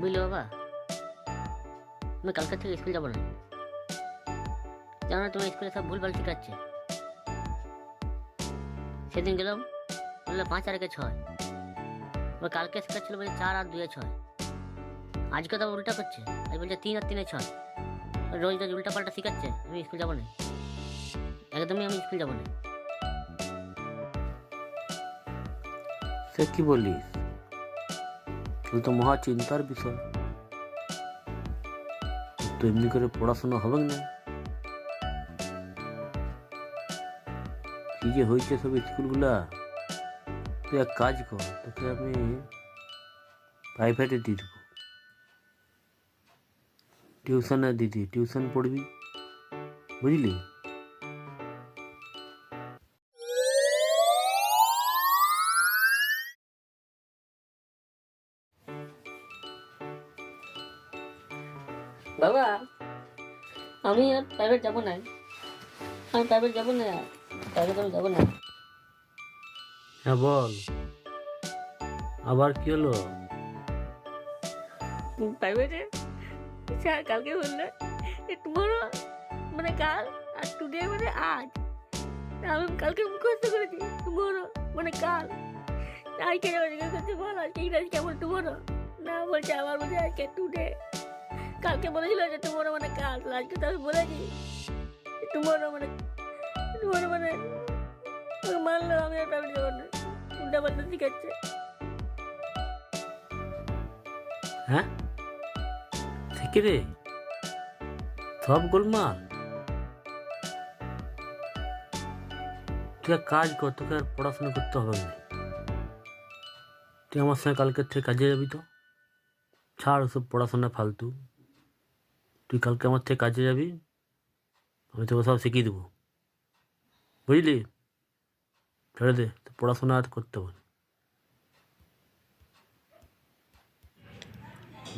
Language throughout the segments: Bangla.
বুঝলে বাবা, আমি কালকে থেকে স্কুল যাব না। জানো না তোমার স্কুলে সব ভুলভাল শেখাচ্ছে। সেদিন গেলাম, বলল, পাঁচ আর একে ছয়। ওর কালকে শেখাচ্ছিল বলছে চার আর দুয়ে ছয়। আজকে তো উল্টা করছে, আজ বলছে তিন আর তিনে ছয়। রোজ রোজ উল্টা পাল্টা শেখাচ্ছে, আমি স্কুল যাব না। একদমই আমি স্কুল যাব না। সে কি বলিস? এ তো মহা চিন্তার বিষয়। তো এমনি করে পড়াশোনা হবে না? কি যে হয়েছে সব স্কুলগুলা? তুই এক কাজ কর, তোকে আমি প্রাইভেটে দিয়ে দেবো। টিউশনে দিদি টিউশন পড়বি। বুঝলি? বাবা আমি আর প্রাইভেট যাব না। আমি প্রাইভেট যাব না প্রাইভেট আমি যাব না। হ্যাঁ বল। আবার কি হলো? প্রাইভেটে স্যার কালকে বললে টুমোরো মানে কাল আর টুডে মানে আজ। আমি কালকে মুখস্থ করেছি টুমোরো মানে কাল। আজকে যাব জিজ্ঞেস করছে বল আজকে ইংরাজি কেমন টুমোরো না বলছে আমার বলছে আজকে টুডে কালকে বলেছিল যে টুমোরো মানে কাল, আজকে তো আমি বলেছি। টুমোরো মানে টুমোরো মানে মানলো আমি যাব উল্টা পাল্টা শিখাচ্ছে। হ্যাঁ? রে। সব গোলমাল। তুই কাজ কর, তোকে আর পড়াশোনা করতে হবে না। তুই আমার সঙ্গে কালকের থেকে কাজে যাবি তো। ছাড় ওসব পড়াশোনা ফালতু। তুই কালকে আমার থেকে কাজে যাবি, আমি তোকে সব শিখিয়ে দেবো। বুঝলি? ছেড়ে দে পড়াশোনা আর করতে হবে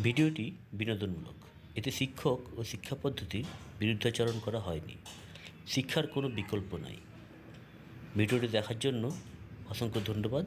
ভিডিওটি বিনোদনমূলক। এতে শিক্ষক ও শিক্ষা পদ্ধতির বিরুদ্ধাচরণ করা হয়নি। শিক্ষার কোনো বিকল্প নাই। ভিডিওটি দেখার জন্য অসংখ্য ধন্যবাদ।